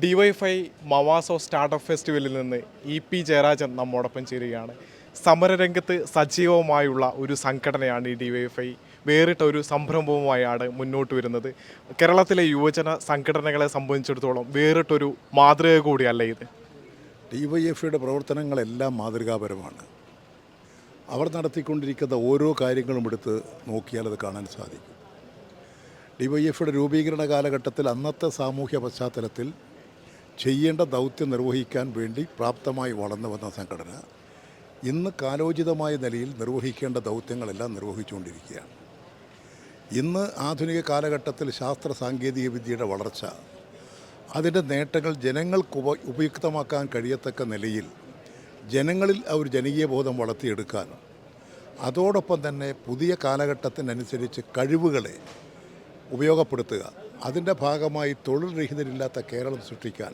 DYFI മവാസോ startup ഫെസ്റ്റിവലിൽ നിന്ന് E P Jayarajan നമ്മോടൊപ്പം ചേരുകയാണ്. സമരരംഗത്ത് സജീവമായുള്ള ഒരു സംഘടനയാണ് ഈ ഡിവൈഫൈ. വേറിട്ട ഒരു സംരംഭവുമായാണ് മുന്നോട്ട് വരുന്നത്. കേരളത്തിലെ യുവജന സംഘടനകളെ സംബന്ധിച്ചിടത്തോളം വേറിട്ടൊരു മാതൃക കൂടിയല്ല ഇത്. ഡിവൈഎഫ്ഐയുടെ പ്രവർത്തനങ്ങളെല്ലാം മാതൃകാപരമാണ്. അവർ നടത്തിക്കൊണ്ടിരിക്കുന്ന ഓരോ കാര്യങ്ങളും എടുത്ത് നോക്കിയാൽ അത് കാണാൻ സാധിക്കും. ഡിവൈഎഫ്ഐയുടെ രൂപീകരണ കാലഘട്ടത്തിൽ അന്നത്തെ സാമൂഹ്യ പശ്ചാത്തലത്തിൽ ചെയ്യേണ്ട ദൗത്യം നിർവഹിക്കാൻ വേണ്ടി പ്രാപ്തമായി വളർന്നു വന്ന സംഘടന ഇന്ന് കാലോചിതമായ നിലയിൽ നിർവഹിക്കേണ്ട ദൗത്യങ്ങളെല്ലാം നിർവഹിച്ചുകൊണ്ടിരിക്കുകയാണ്. ഇന്ന് ആധുനിക കാലഘട്ടത്തിൽ ശാസ്ത്ര സാങ്കേതിക വിദ്യയുടെ വളർച്ച അതിന്റെ നേട്ടങ്ങൾ ജനങ്ങൾക്ക് ഉപ ഉപയുക്തമാക്കാൻ കഴിയത്തക്ക നിലയിൽ ജനങ്ങളിൽ ആ ഒരു ജനകീയ ബോധം വളർത്തിയെടുക്കാൻ അതോടൊപ്പം തന്നെ പുതിയ കാലഘട്ടത്തിനനുസരിച്ച് കഴിവുകളെ ഉപയോഗപ്പെടുത്തുക അതിന്റെ ഭാഗമായി തൊഴിൽ രഹിതരില്ലാത്ത കേരളം സൃഷ്ടിക്കാൻ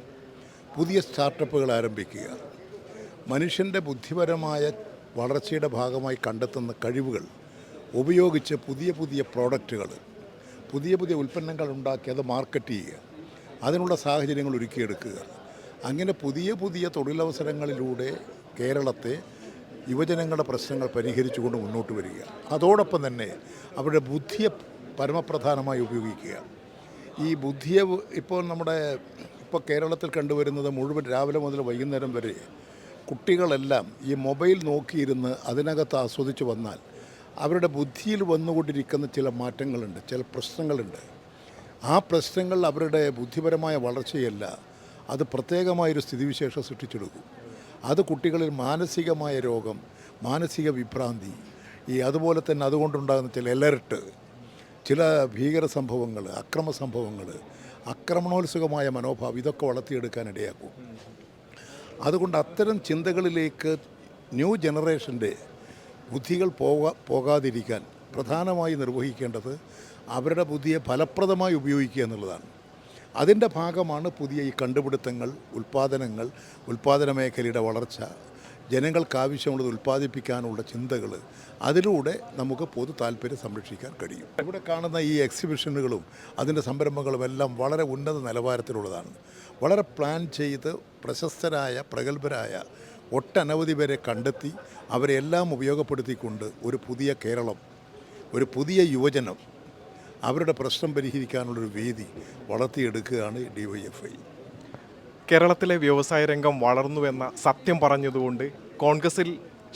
പുതിയ സ്റ്റാർട്ടപ്പുകൾ ആരംഭിക്കുക. മനുഷ്യന്റെ ബുദ്ധിപരമായ വളർച്ചയുടെ ഭാഗമായി കണ്ടെത്തുന്ന കഴിവുകൾ ഉപയോഗിച്ച് പുതിയ പുതിയ പ്രോഡക്റ്റുകൾ പുതിയ പുതിയ ഉൽപ്പന്നങ്ങൾ ഉണ്ടാക്കി അത് മാർക്കറ്റ് ചെയ്യുക. അതിനുള്ള സാഹചര്യങ്ങൾ ഒരുക്കിയെടുക്കുക. അങ്ങനെ പുതിയ പുതിയ തൊഴിലവസരങ്ങളിലൂടെ കേരളത്തെ യുവജനങ്ങളുടെ പ്രശ്നങ്ങൾ പരിഹരിച്ചുകൊണ്ട് മുന്നോട്ട് വരിക. അതോടൊപ്പം തന്നെ അവരുടെ ബുദ്ധിയെ പരമപ്രധാനമായി ഉപയോഗിക്കുക. ഈ ബുദ്ധിയെ ഇപ്പോൾ നമ്മുടെ ഇപ്പോൾ കേരളത്തിൽ കണ്ടുവരുന്നത് മുഴുവൻ രാവിലെ മുതൽ വൈകുന്നേരം വരെ കുട്ടികളെല്ലാം ഈ മൊബൈൽ നോക്കിയിരുന്ന് അതിനകത്ത് ആസ്വദിച്ച് വന്നാൽ അവരുടെ ബുദ്ധിയിൽ വന്നുകൊണ്ടിരിക്കുന്ന ചില മാറ്റങ്ങളുണ്ട് ചില പ്രശ്നങ്ങളുണ്ട്. ആ പ്രശ്നങ്ങൾ അവരുടെ ബുദ്ധിപരമായ വളർച്ചയല്ല അത് പ്രത്യേകമായൊരു സ്ഥിതിവിശേഷം സൃഷ്ടിച്ചെടുക്കും. അത് കുട്ടികളിൽ മാനസികമായ രോഗം മാനസിക വിഭ്രാന്തി ഈ അതുപോലെ തന്നെ അതുകൊണ്ടുണ്ടാകുന്ന ചില എലർട്ട് ചില ഭീകര സംഭവങ്ങൾ അക്രമ സംഭവങ്ങൾ ആക്രമണോത്സുകമായ മനോഭാവം ഇതൊക്കെ വളർത്തിയെടുക്കാൻ ഇടയാക്കും അതുകൊണ്ട് അത്തരം ചിന്തകളിലേക്ക് ന്യൂ ജനറേഷന്റെ ബുദ്ധികൾ പോകാ പോകാതിരിക്കാൻ പ്രധാനമായി നിർവഹിക്കേണ്ടത് അവരുടെ ബുദ്ധിയെ ഫലപ്രദമായി ഉപയോഗിക്കുക എന്നുള്ളതാണ്. അതിന്റെ ഭാഗമാണ് പുതിയ ഈ കണ്ടുപിടുത്തങ്ങൾ ഉൽപ്പാദനങ്ങൾ ഉൽപ്പാദന മേഖലയുടെ വളർച്ച ജനങ്ങൾക്ക് ആവശ്യമുള്ളത് ഉൽപ്പാദിപ്പിക്കാനുള്ള ചിന്തകൾ അതിലൂടെ നമുക്ക് പൊതു താല്പര്യം സംരക്ഷിക്കാൻ കഴിയും. ഇവിടെ കാണുന്ന ഈ എക്സിബിഷനുകളും അതിന്റെ സംരംഭങ്ങളും എല്ലാം വളരെ ഉന്നത നിലവാരത്തിലുള്ളതാണ്. വളരെ പ്ലാൻ ചെയ്ത് പ്രശസ്തരായ പ്രഗത്ഭരായ ഒട്ടനവധി പേരെ കണ്ടെത്തി അവരെ എല്ലാം ഉപയോഗപ്പെടുത്തിക്കൊണ്ട് ഒരു പുതിയ കേരളം ഒരു പുതിയ യുവജനം അവരുടെ പ്രശ്നം പരിഹരിക്കാനുള്ളൊരു വേദി വളർത്തിയെടുക്കുകയാണ് ഡി വൈ എഫ് ഐ. കേരളത്തിലെ വ്യവസായ രംഗം വളർന്നുവെന്ന സത്യം പറഞ്ഞതുകൊണ്ട് കോൺഗ്രസിൽ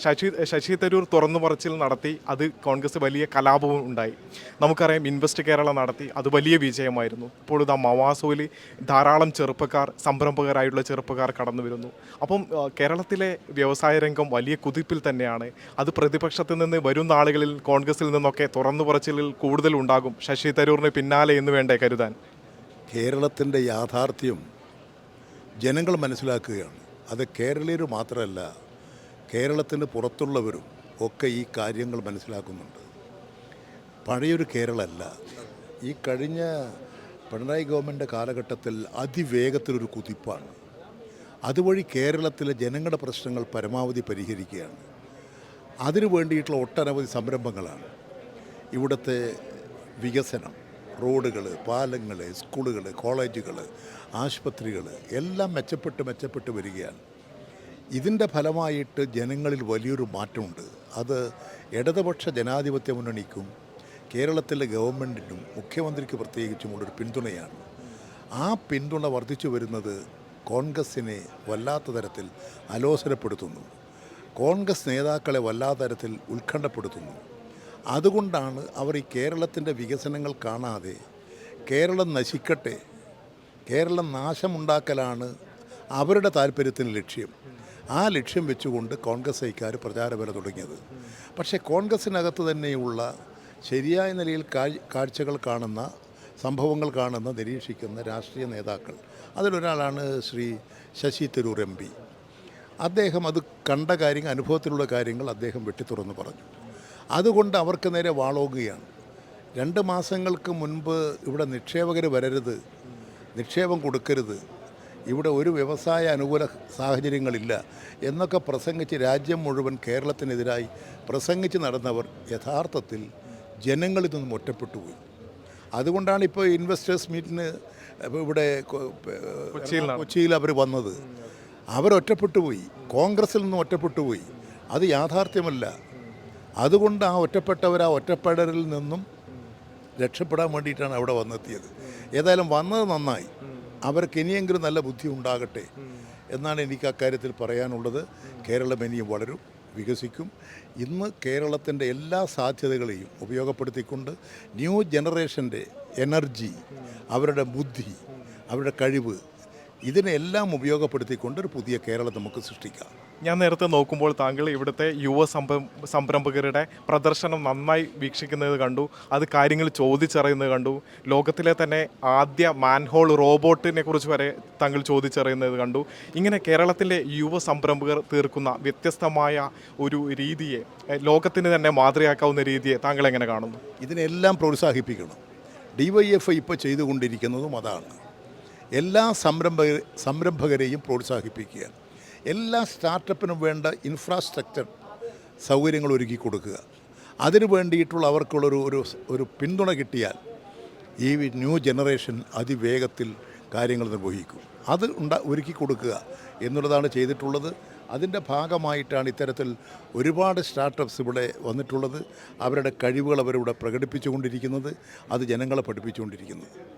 ശശി ശശി തരൂർ തുറന്നു പറച്ചിൽ നടത്തി അത് കോൺഗ്രസ് വലിയ കലാപവും ഉണ്ടായി. നമുക്കറിയാം ഇൻവെസ്റ്റ് കേരള നടത്തി അത് വലിയ വിജയമായിരുന്നു. ഇപ്പോൾ ഇതാ മവാസോയിൽ ധാരാളം ചെറുപ്പക്കാർ സംരംഭകരായിട്ടുള്ള ചെറുപ്പക്കാർ കടന്നു വരുന്നു. അപ്പം കേരളത്തിലെ വ്യവസായ രംഗം വലിയ കുതിപ്പിൽ തന്നെയാണ്. അത് പ്രതിപക്ഷത്തിൽ നിന്ന് വരും നാളുകളിൽ കോൺഗ്രസിൽ നിന്നൊക്കെ തുറന്നു പറച്ചിലിൽ കൂടുതൽ ഉണ്ടാകും. ശശി തരൂറിന് പിന്നാലെ എന്ന് വേണ്ടേ കരുതാൻ? കേരളത്തിന്റെ യാഥാർത്ഥ്യം ജനങ്ങൾ മനസ്സിലാക്കുകയാണ്. അത് കേരളീയർ മാത്രമല്ല കേരളത്തിന് പുറത്തുള്ളവരും ഒക്കെ ഈ കാര്യങ്ങൾ മനസ്സിലാക്കുന്നുണ്ട്. പഴയൊരു കേരളമല്ല. ഈ കഴിഞ്ഞ പിണറായി ഗവൺമെന്റ് കാലഘട്ടത്തിൽ അതിവേഗത്തിലൊരു കുതിപ്പാണ്. അതുവഴി കേരളത്തിലെ ജനങ്ങളുടെ പ്രശ്നങ്ങൾ പരമാവധി പരിഹരിക്കുകയാണ്. അതിനു വേണ്ടിയിട്ടുള്ള ഒട്ടനവധി സംരംഭങ്ങളാണ്. ഇവിടുത്തെ വികസനം. റോഡുകൾ പാലങ്ങൾ സ്കൂളുകൾ കോളേജുകൾ ആശുപത്രികൾ എല്ലാം മെച്ചപ്പെട്ട് മെച്ചപ്പെട്ട് വരികയാണ്. ഇതിന്റെ ഫലമായിട്ട് ജനങ്ങളിൽ വലിയൊരു മാറ്റമുണ്ട്. അത് ഇടതുപക്ഷ ജനാധിപത്യ മുന്നണിക്കും കേരളത്തിലെ ഗവൺമെന്റിനും മുഖ്യമന്ത്രിക്ക് പ്രത്യേകിച്ചും ഒരു പിന്തുണയാണ്. ആ പിന്തുണ വർദ്ധിച്ചു വരുന്നത് കോൺഗ്രസ്സിനെ വല്ലാത്ത തരത്തിൽ അലോസരപ്പെടുത്തുന്നു. കോൺഗ്രസ് നേതാക്കളെ വല്ലാത്ത തരത്തിൽ ഉത്കണ്ഠപ്പെടുത്തുന്നു. അതുകൊണ്ടാണ് അവർ ഈ കേരളത്തിന്റെ വികസനങ്ങൾ കാണാതെ കേരളം നശിക്കട്ടെ കേരളം നാശമുണ്ടാക്കലാണ് അവരുടെ താല്പര്യത്തിന് ലക്ഷ്യം. ആ ലക്ഷ്യം വെച്ചുകൊണ്ട് കോൺഗ്രസ് ഐക്കാർ പ്രചാരവേല തുടങ്ങിയത്. പക്ഷേ കോൺഗ്രസ്സിനകത്ത് തന്നെയുള്ള ശരിയായ നിലയിൽ കാഴ് കാഴ്ചകൾ കാണുന്ന സംഭവങ്ങൾ കാണുന്ന നിരീക്ഷിക്കുന്ന രാഷ്ട്രീയ നേതാക്കൾ. അതിലൊരാളാണ് ശ്രീ ശശി തരൂർ എം പി. അദ്ദേഹം അത് കണ്ട കാര്യങ്ങൾ അനുഭവത്തിലുള്ള കാര്യങ്ങൾ അദ്ദേഹം വെട്ടിത്തുറന്ന് പറഞ്ഞു. അതുകൊണ്ട് അവർക്ക് നേരെ വാളോകുകയാണ്. രണ്ട് മാസങ്ങൾക്ക് മുൻപ് ഇവിടെ നിക്ഷേപകർ വരരുത് നിക്ഷേപം കൊടുക്കരുത്. ഇവിടെ ഒരു വ്യവസായ അനുകൂല സാഹചര്യങ്ങളില്ല എന്നൊക്കെ പ്രസംഗിച്ച് രാജ്യം മുഴുവൻ കേരളത്തിനെതിരായി പ്രസംഗിച്ച് നടന്നവർ യഥാർത്ഥത്തിൽ ജനങ്ങളിൽ നിന്നും ഒറ്റപ്പെട്ടു പോയി. അതുകൊണ്ടാണ് ഇപ്പോൾ ഇൻവെസ്റ്റേഴ്സ് മീറ്റിന് ഇവിടെ കൊച്ചിയിൽ അവർ വന്നത്. അവരൊറ്റപ്പെട്ടു പോയി. കോൺഗ്രസിൽ നിന്നും ഒറ്റപ്പെട്ടു പോയി. അത് യാഥാർത്ഥ്യമല്ല. അതുകൊണ്ട് ആ ഒറ്റപ്പെട്ടവർ ആ ഒറ്റപ്പെടലിൽ നിന്നും രക്ഷപ്പെടാൻ വേണ്ടിയിട്ടാണ് അവിടെ വന്നെത്തിയത്. ഏതായാലും വന്നത് നന്നായി. അവർക്ക് ഇനിയെങ്കിലും നല്ല ബുദ്ധി ഉണ്ടാകട്ടെ എന്നാണ് എനിക്ക് അക്കാര്യത്തിൽ പറയാനുള്ളത്. കേരളം ഇനിയും വളരും വികസിക്കും. ഇന്ന് കേരളത്തിന്റെ എല്ലാ സാധ്യതകളെയും ഉപയോഗപ്പെടുത്തിക്കൊണ്ട് ന്യൂ ജനറേഷന്റെ എനർജി അവരുടെ ബുദ്ധി അവരുടെ കഴിവ് ഇതിനെല്ലാം ഉപയോഗപ്പെടുത്തിക്കൊണ്ട് ഒരു പുതിയ കേരളം നമുക്ക് സൃഷ്ടിക്കാം. ഞാൻ നേരത്തെ നോക്കുമ്പോൾ താങ്കൾ ഇവിടുത്തെ യുവ സംരംഭകരുടെ പ്രദർശനം നന്നായി വീക്ഷിക്കുന്നത് കണ്ടു. അത് കാര്യങ്ങൾ ചോദിച്ചറിയുന്നത് കണ്ടു. ലോകത്തിലെ തന്നെ ആദ്യ മാൻഹോൾ റോബോട്ടിനെ കുറിച്ച് വരെ താങ്കൾ ചോദിച്ചറിയുന്നത് കണ്ടു. ഇങ്ങനെ കേരളത്തിലെ യുവ സംരംഭകർ തീർക്കുന്ന വ്യത്യസ്തമായ ഒരു രീതിയെ ലോകത്തിന് തന്നെ മാതൃകയാക്കാവുന്ന രീതിയെ താങ്കൾ എങ്ങനെ കാണുന്നു? ഇതിനെല്ലാം പ്രോത്സാഹിപ്പിക്കണം. ഡി വൈ എഫ് ഇപ്പോൾ ചെയ്തുകൊണ്ടിരിക്കുന്നതും അതാണ്. എല്ലാ സംരംഭക സംരംഭകരെയും പ്രോത്സാഹിപ്പിക്കുക എല്ലാ സ്റ്റാർട്ടപ്പിനും വേണ്ട ഇൻഫ്രാസ്ട്രക്ചർ സൗകര്യങ്ങൾ ഒരുക്കി കൊടുക്കുക. അതിനു വേണ്ടിയിട്ടുള്ള അവർക്കുള്ളൊരു ഒരു ഒരു പിന്തുണ കിട്ടിയാൽ ഈ ന്യൂ ജനറേഷൻ അതിവേഗത്തിൽ കാര്യങ്ങൾ നിർവഹിക്കും. അത് ഉണ്ടാ ഒരുക്കി കൊടുക്കുക എന്നുള്ളതാണ് ചെയ്തിട്ടുള്ളത്. അതിന്റെ ഭാഗമായിട്ടാണ് ഇത്തരത്തിൽ ഒരുപാട് സ്റ്റാർട്ടപ്സ് ഇവിടെ വന്നിട്ടുള്ളത്. അവരുടെ കഴിവുകൾ അവരിവിടെ പ്രകടിപ്പിച്ചുകൊണ്ടിരിക്കുന്നത്. അത് ജനങ്ങളെ പഠിപ്പിച്ചുകൊണ്ടിരിക്കുന്നത്.